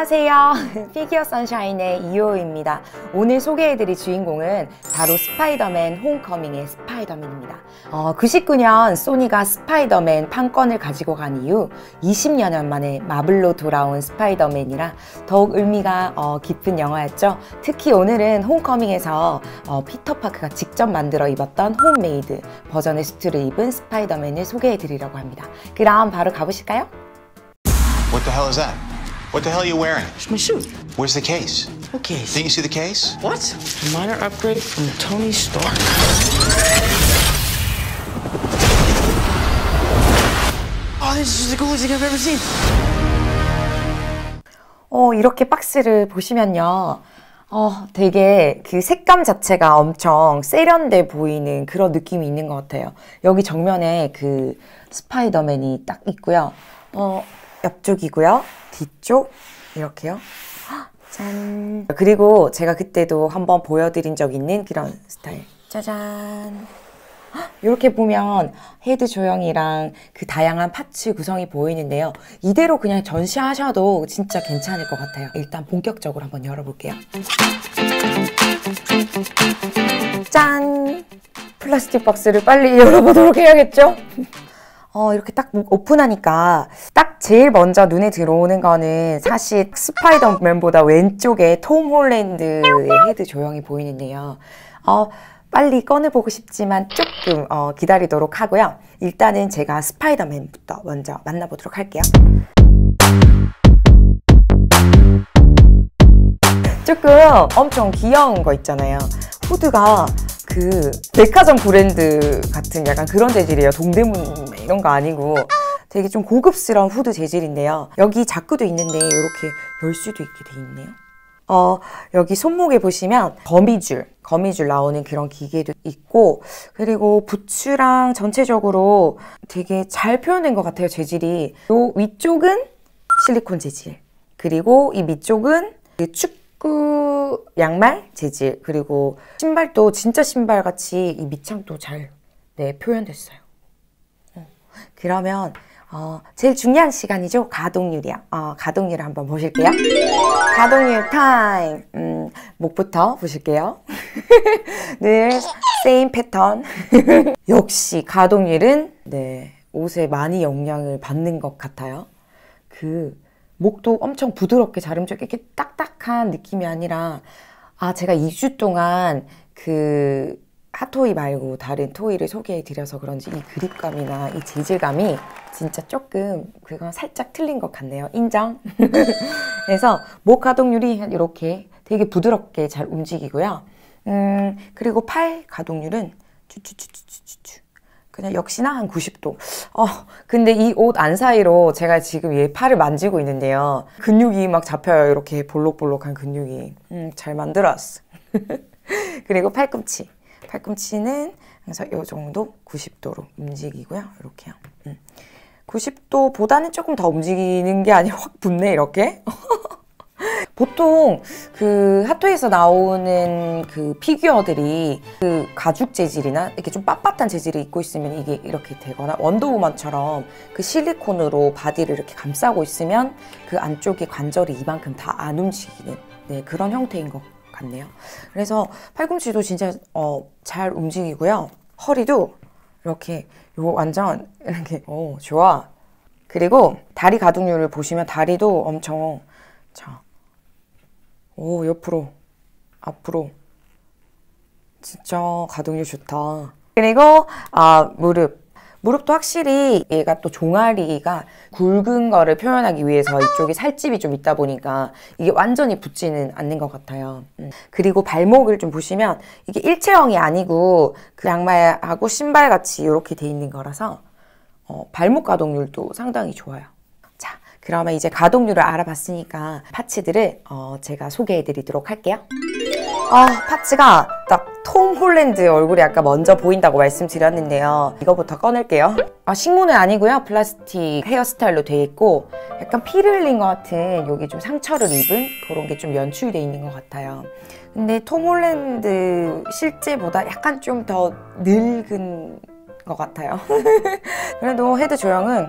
안녕하세요. 피규어 선샤인의 이호입니다. 오늘 소개해드릴 주인공은 바로 스파이더맨 홈커밍의 스파이더맨입니다. 어, 99년 소니가 스파이더맨 판권을 가지고 간 이후 20여 년 만에 마블로 돌아온 스파이더맨이라 더욱 의미가 어, 깊은 영화였죠. 특히 오늘은 홈커밍에서 어, 피터 파크가 직접 만들어 입었던 홈메이드 버전의 수트를 입은 스파이더맨을 소개해드리려고 합니다. 그럼 바로 가보실까요? What the hell is that? What the hell are you wearing? It's my suit. Where's the case? Okay. Didn't you see the case? What? A minor upgrade from Tony Stark. Oh, this is the coolest thing I've ever seen. 어, 이렇게 박스를 보시면요. 어, 되게 그 색감 자체가 엄청 세련돼 보이는 그런 느낌이 있는 것 같아요. 여기 정면에 그 스파이더맨이 딱 있고요. 어, 옆쪽이고요. 뒤쪽, 이렇게요. 헉, 짠. 그리고 제가 그때도 한번 보여드린 적 있는 그런 스타일. 짜잔. 이렇게 보면 헤드 조형이랑 그 다양한 파츠 구성이 보이는데요. 이대로 그냥 전시하셔도 진짜 괜찮을 것 같아요. 일단 본격적으로 한번 열어볼게요. 짠! 플라스틱 박스를 빨리 열어보도록 해야겠죠? 어, 이렇게 딱 오픈하니까 딱 제일 먼저 눈에 들어오는 거는 사실 스파이더맨보다 왼쪽에 톰 홀랜드의 헤드 조형이 보이는데요. 어, 빨리 꺼내보고 싶지만 조금 어, 기다리도록 하고요. 일단은 제가 스파이더맨부터 먼저 만나보도록 할게요. 조금 엄청 귀여운 거 있잖아요. 후드가 그 백화점 브랜드 같은 약간 그런 재질이에요. 동대문 이런 거 아니고 되게 좀 고급스러운 후드 재질인데요. 여기 자크도 있는데 이렇게 열 수도 있게 돼 있네요. 어, 여기 손목에 보시면 거미줄, 거미줄 나오는 그런 기계도 있고, 그리고 부츠랑 전체적으로 되게 잘 표현된 것 같아요, 재질이. 요 위쪽은 실리콘 재질, 그리고 이 밑쪽은 그 축구 양말 재질, 그리고 신발도 진짜 신발 같이 이 밑창도 잘, 네, 표현됐어요. 어, 그러면 어, 제일 중요한 시간이죠. 가동률이요. 어, 가동률을 한번 보실게요. 가동률 타임. 음, 목부터 보실게요. 늘 세임 패턴. 역시 가동률은 네, 옷에 많이 영향을 받는 것 같아요. 그 목도 엄청 부드럽게 잘 움직여 이렇게 딱딱한 느낌이 아니라 아 제가 2주 동안 그 핫토이 말고 다른 토이를 소개해 드려서 그런지 이 그립감이나 이 재질감이 진짜 조금 그건 살짝 틀린 것 같네요. 인정. 그래서 목 가동률이 이렇게 되게 부드럽게 잘 움직이고요. 음, 그리고 팔 가동률은 쭈쭈쭈쭈쭈쭈. 그냥 역시나 한 90도. 어, 근데 이 옷 안 사이로 제가 지금 얘 팔을 만지고 있는데요. 근육이 막 잡혀요. 이렇게 볼록볼록한 근육이. 음, 잘 만들었어. 그리고 팔꿈치. 팔꿈치는 그래서 이 정도 90도로 움직이고요. 이렇게요. 음. 90도보다는 조금 더 움직이는 게 아니라 확 붙네 이렇게. 보통 그 핫토이에서 나오는 그 피규어들이 그 가죽 재질이나 이렇게 좀 빳빳한 재질을 입고 있으면 이게 이렇게 되거나 원더우먼처럼 그 실리콘으로 바디를 이렇게 감싸고 있으면 그 안쪽에 관절이 이만큼 다 안 움직이는 네, 그런 형태인 것 같네요. 그래서 팔꿈치도 진짜 어, 잘 움직이고요. 허리도 이렇게 요 완전 이렇게 오 좋아. 그리고 다리 가동률을 보시면 다리도 엄청 자. 오 옆으로 앞으로 진짜 가동률 좋다. 그리고 아 무릎 무릎도 확실히 얘가 또 종아리가 굵은 거를 표현하기 위해서 이쪽에 살집이 좀 있다 보니까 이게 완전히 붙지는 않는 것 같아요. 음. 그리고 발목을 좀 보시면 이게 일체형이 아니고 그 양말하고 신발 같이 이렇게 돼 있는 거라서 어, 발목 가동률도 상당히 좋아요. 자, 그러면 이제 가동률을 알아봤으니까 파츠들을 어, 제가 소개해 드리도록 할게요. 아, 파츠가 딱 톰 홀랜드 얼굴이 아까 먼저 보인다고 말씀드렸는데요. 이거부터 꺼낼게요. 아, 식문은 아니고요. 플라스틱 헤어스타일로 되어 있고 약간 피를 흘린 것 같은 여기 좀 상처를 입은 그런 게 좀 연출되어 있는 것 같아요. 근데 톰 홀랜드 실제보다 약간 좀 더 늙은 것 같아요. 그래도 헤드 조형은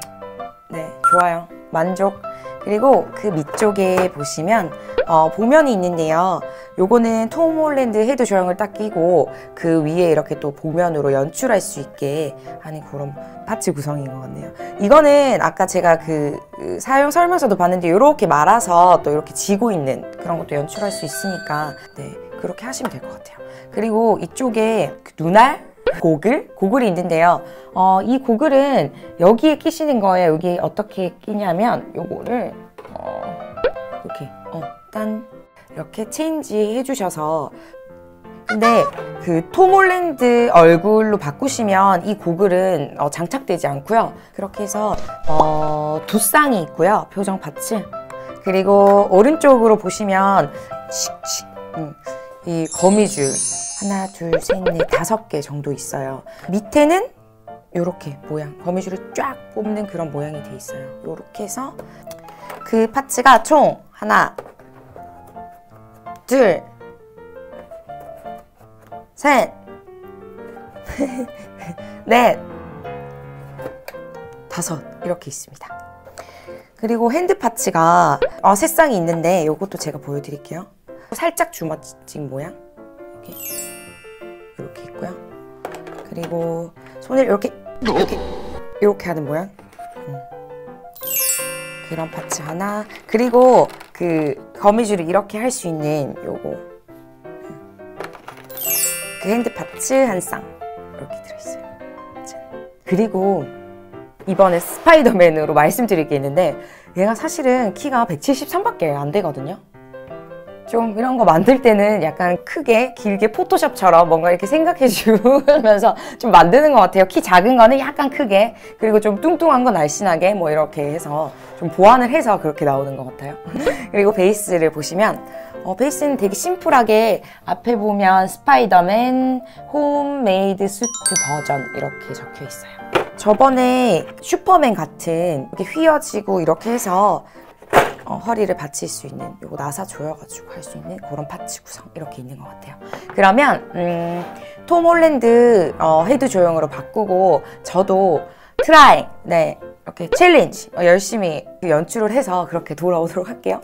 네, 좋아요. 만족. 그리고 그 밑쪽에 보시면 어, 보면이 있는데요. 요거는 톰 홀랜드 헤드 조형을 딱 끼고 그 위에 이렇게 또 보면으로 연출할 수 있게 하는 그런 파츠 구성인 것 같네요. 이거는 아까 제가 그, 그 사용 설명서도 봤는데 이렇게 말아서 또 이렇게 지고 있는 그런 것도 연출할 수 있으니까 네 그렇게 하시면 될 것 같아요. 그리고 이쪽에 그 눈알 고글? 고글이 있는데요. 어, 이 고글은 여기에 끼시는 거예요. 여기 어떻게 끼냐면 요거를 어, 이렇게 어, 딴 이렇게 체인지 해주셔서 근데 그 톰홀랜드 얼굴로 바꾸시면 이 고글은 어, 장착되지 않고요. 그렇게 해서 어, 두 쌍이 있고요. 표정 파츠. 그리고 오른쪽으로 보시면 칙칙 음, 이 거미줄 하나, 둘, 셋, 넷, 다섯 개 정도 있어요. 밑에는 이렇게 모양, 거미줄을 쫙 뽑는 그런 모양이 돼 있어요. 이렇게 해서 그 파츠가 총 하나, 둘, 셋, 넷, 다섯 이렇게 있습니다. 그리고 핸드 파츠가 어, 세 쌍이 있는데 이것도 제가 보여드릴게요. 살짝 주먹진 모양 이렇게 이렇게 있고요. 그리고 손을 이렇게 이렇게 이렇게 하는 모양. 음. 그런 파츠 하나. 그리고 그 거미줄을 이렇게 할 수 있는 요거 음. 그 핸드 파츠 한 쌍 이렇게 들어있어요. 짠. 그리고 이번에 스파이더맨으로 말씀드릴 게 있는데 얘가 사실은 키가 173밖에 안 되거든요. 좀 이런 거 만들 때는 약간 크게 길게 포토샵처럼 뭔가 이렇게 생각해 주면서 좀 만드는 것 같아요. 키 작은 거는 약간 크게 그리고 좀 뚱뚱한 건 날씬하게 뭐 이렇게 해서 좀 보완을 해서 그렇게 나오는 것 같아요. 그리고 베이스를 보시면 어, 베이스는 되게 심플하게 앞에 보면 스파이더맨 홈메이드 수트 버전 이렇게 적혀 있어요. 저번에 슈퍼맨 같은 이렇게 휘어지고 이렇게 해서 어, 허리를 받칠 수 있는 요거 나사 조여가지고 할 수 있는 그런 파츠 구성 이렇게 있는 것 같아요. 그러면 음, 톰 홀랜드 어, 헤드 조형으로 바꾸고 저도 트라이 네 이렇게 챌린지 어, 열심히 연출을 해서 그렇게 돌아오도록 할게요.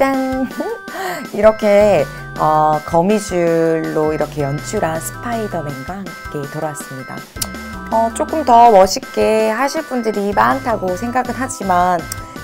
짠! 이렇게 어, 거미줄로 이렇게 연출한 스파이더맨과 함께 돌아왔습니다. 어, 조금 더 멋있게 하실 분들이 많다고 생각은 하지만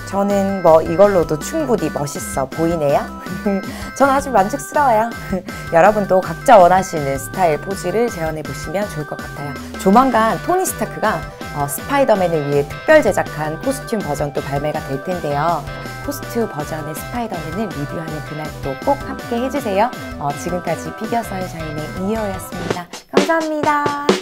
저는 뭐 이걸로도 충분히 멋있어 보이네요. 저는 아주 만족스러워요. 여러분도 각자 원하시는 스타일 포즈를 재현해 보시면 좋을 것 같아요. 조만간 토니 스타크가 어, 스파이더맨을 위해 특별 제작한 코스튬 버전도 발매가 될 텐데요. 코스튬 버전의 스파이더맨을 리뷰하는 그날도 꼭 함께 해주세요. 어, 지금까지 피겨 선샤인의 이효였습니다. 감사합니다.